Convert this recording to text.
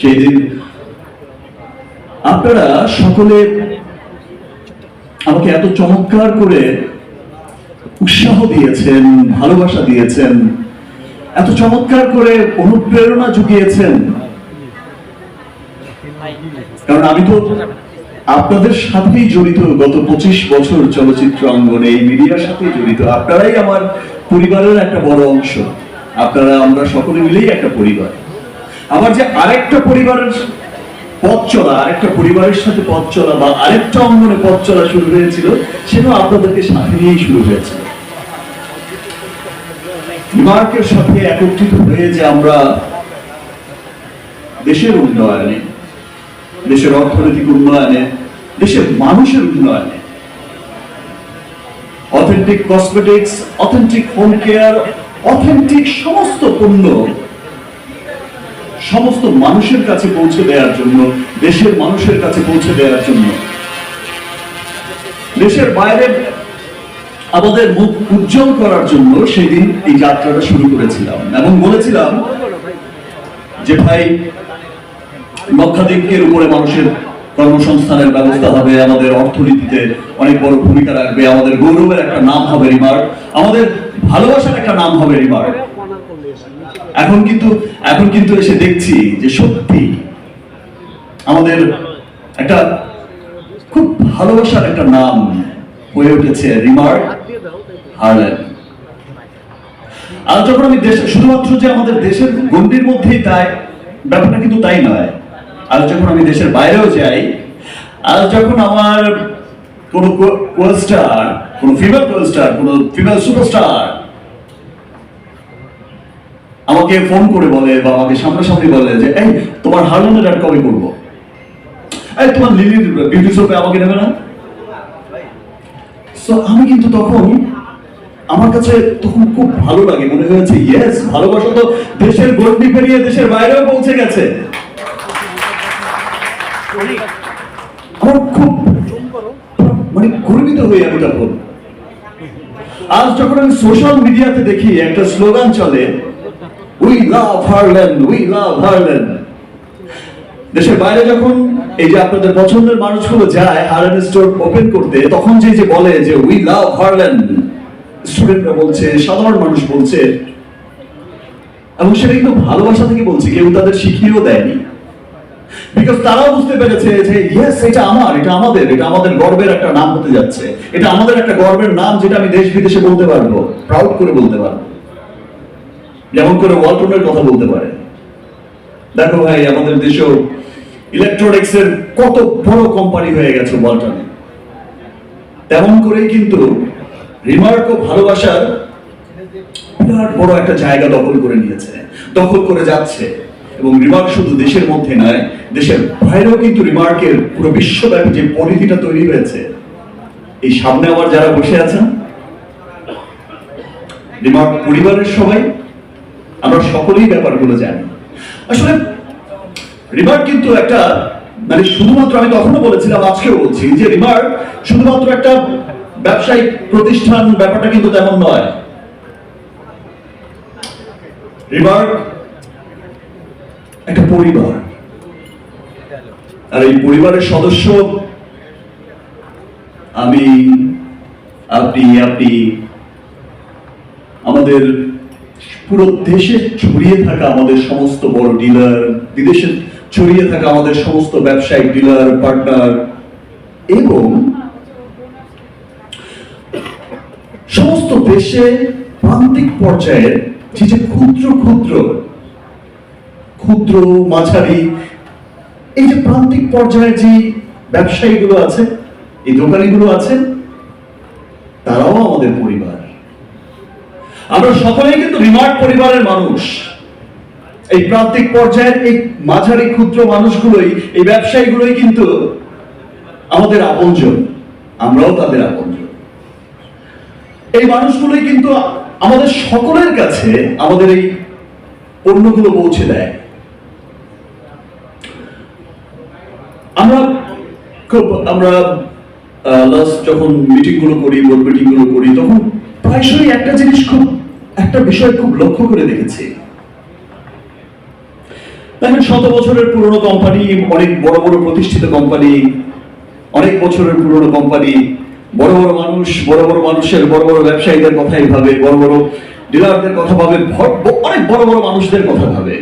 সেই দিন আপনারা সকলে আমাকে এত চমৎকার করে উৎসাহ দিয়েছেন, ভালোবাসা দিয়েছেন, এত চমৎকার করে অনুপ্রেরণা জুগিয়েছেন। কারণ আমি তো আপনাদের সাথেই জড়িত গত পঁচিশ বছর চলচ্চিত্র অঙ্গনে, এই মিডিয়ার সাথেই জড়িত। আপনারাই আমার পরিবারের একটা বড় অংশ। আপনারা, আমরা সকলে মিলেই একটা পরিবার। আমার যে আরেকটা পরিবারের পথ চলা, আরেকটা পরিবারের সাথে পথ চলা বা আরেকটা অঙ্গনে পথ চলা শুরু হয়েছিল, সেটাও আপনাদেরকে সাথে নিয়েই শুরু হয়েছিল মার্কের সাথে একত্রিত হয়ে যে আমরা দেশের উন্নয়নে, দেশের অর্থনৈতিক উন্নয়নে, দেশের মানুষের উন্নয়নে authentic cosmetics authentic home care authentic সমস্ত পণ্য সমস্ত মানুষের কাছে পৌঁছে দেওয়ার জন্য, দেশের মানুষের কাছে পৌঁছে দেওয়ার জন্য। দেশের বাইরে আমাদের মুখ উজ্জ্বল করার জন্য সেই দিন এই যাত্রাটা শুরু করেছিলাম এবং বলেছিলাম যে ভাই, লক্ষাধিকের উপরে মানুষের কর্মসংস্থানের ব্যবস্থা হবে, আমাদের অর্থনীতিতে অনেক বড় ভূমিকা রাখবে, আমাদের গৌরবের একটা নাম হবে রিমার্ক, আমাদের ভালোবাসার একটা নাম হবে রিমার্ক। এখন কিন্তু এখন কিন্তু এসে দেখছি যে সত্যি আমাদের একটা খুব ভালোবাসার একটা নাম হয়ে উঠেছে রিমার্ক হারল্যান্ড আর যখন আমি দেশ, শুধুমাত্র যে আমাদের দেশের গণ্ডির মধ্যেই তাই, ব্যাপারটা কিন্তু তাই নয়। আর যখন আমি দেশের বাইরেও যাই আর যখন আমার কোন কোয়েস্টার কোন ফিমেল কোয়েস্টার কোন ফিমেল সুপারস্টার আমাকে ফোন করে বলে বা আমাকে সামনাসামনি বলে যে এই তোমার হারল্যান্ডের আর কবে করব। এই তোমার লিলির বিউটি শপে আমাকে নেবে না? So, আমি কিন্তু তখন আমার কাছে তখন খুব ভালো লাগে মনে হয়েছে ইয়েস ভালোবাসা তো দেশের গন্ডি পেরিয়ে দেশের বাইরেও পৌঁছে গেছে। খুব মানে গর্বিত হই আমি তখন। আজ যখন আমি সোশ্যাল মিডিয়াতে দেখি একটা স্লোগান চলে we love Holland we love Holland দেশের বাইরে যখন এই যে আপনাদের পছন্দের মানুষগুলো যায় হারল্যান্ড স্টোর ওপেন করতে, তখন যে যে বলে যে উই লাভ হারল্যান্ড স্টুডেন্টরা বলছে, সাধারণ মানুষ বলছে, এবং সেটা কিন্তু ভালোবাসা থেকে বলছে, কেউ তাদের শিখিয়েও দেয়নি। বিকজ তারাও বুঝতে পেরেছে যে ইয়েস এটা আমার, এটা আমাদের এটা আমাদের গর্বের একটা নাম হতে যাচ্ছে, এটা আমাদের একটা গর্বের নাম, যেটা আমি দেশ বিদেশে বলতে পারব প্রাউড করে বলতে পারব। যেমন করে ওয়ালটনের কথা বলতে পারে দেখো ভাই, আমাদের দেশেও ইলেকট্রনিক্স এর কত বড় কোম্পানি হয়ে গেছে ওয়ালটন। তেমন করেই কিন্তু রিমার্কও ভালোবাসার বিরাট বড় একটা জায়গা দখল করে নিয়েছে, দখল করে যাচ্ছে। এবং রিমার্ক শুধু দেশের মধ্যে নয়, দেশের বাইরেও কিন্তু রিমার্কের পুরো বিশ্বব্যাপী যে পরিধিটা তৈরি হয়েছে, এই সামনে আমার যারা বসে আছেন, রিমার্ক পরিবারের সবাই আমরা সকলেই ব্যাপারগুলো জানি। আসলে, রিমার্ক কিন্তু একটা মানে শুধুমাত্র আমি তখনও বলেছিলাম, আজকেও বলছি যে রিমার্ক শুধুমাত্র একটা ব্যবসায়িক প্রতিষ্ঠান ব্যাপারটা কিন্তু তেমন নয়। রিমার্ক একটা পরিবার। আর এই পরিবারের সদস্য আমি, আপনি আপনি, আমাদের পুরো দেশে ছড়িয়ে থাকা আমাদের সমস্ত বড় ডিলার বিদেশে ছড়িয়ে থাকা আমাদের সমস্ত ব্যবসায়িক ডিলার পার্টনার এবং সমস্ত দেশে প্রান্তিক পর্যায়ের যে যে ক্ষুদ্র ক্ষুদ্র ক্ষুদ্র মাঝারি, এই যে প্রান্তিক পর্যায়ের যে ব্যবসায়ীগুলো আছে, এই দোকানিগুলো আছে, তারাও আমাদের পরিবার। আমরা সকলেই কিন্তু রিমার্ট পরিবারের মানুষ। এই প্রান্তিক পর্যায়ের এই মাঝারি ক্ষুদ্র মানুষগুলোই, এই ব্যবসায়ীগুলোই কিন্তু আমাদের আপনজন। আমরাও তাদের আপনজন। এই মানুষগুলোই কিন্তু আমাদের সকলের কাছে আমাদের এই পণ্যগুলো পৌঁছে দেয়। আমরা খুব, আমরা লাস্ট যখন মিটিংগুলো করি বোর্ড মিটিংগুলো করি, তখন প্রায়শই একটা জিনিস খুব, একটা বিষয় খুব লক্ষ্য করে দেখেছি। দেখেন, শত বছরের পুরনো কোম্পানি অনেক বড় বড় প্রতিষ্ঠিত কোম্পানি অনেক বছরের পুরনো কোম্পানি বড় বড় মানুষ, বড় বড় মানুষের, বড় বড় ব্যবসায়ীদের কথাই ভাবে, বড় বড় ডিলারদের কথা ভাবে অনেক বড় বড় মানুষদের কথা ভাবে।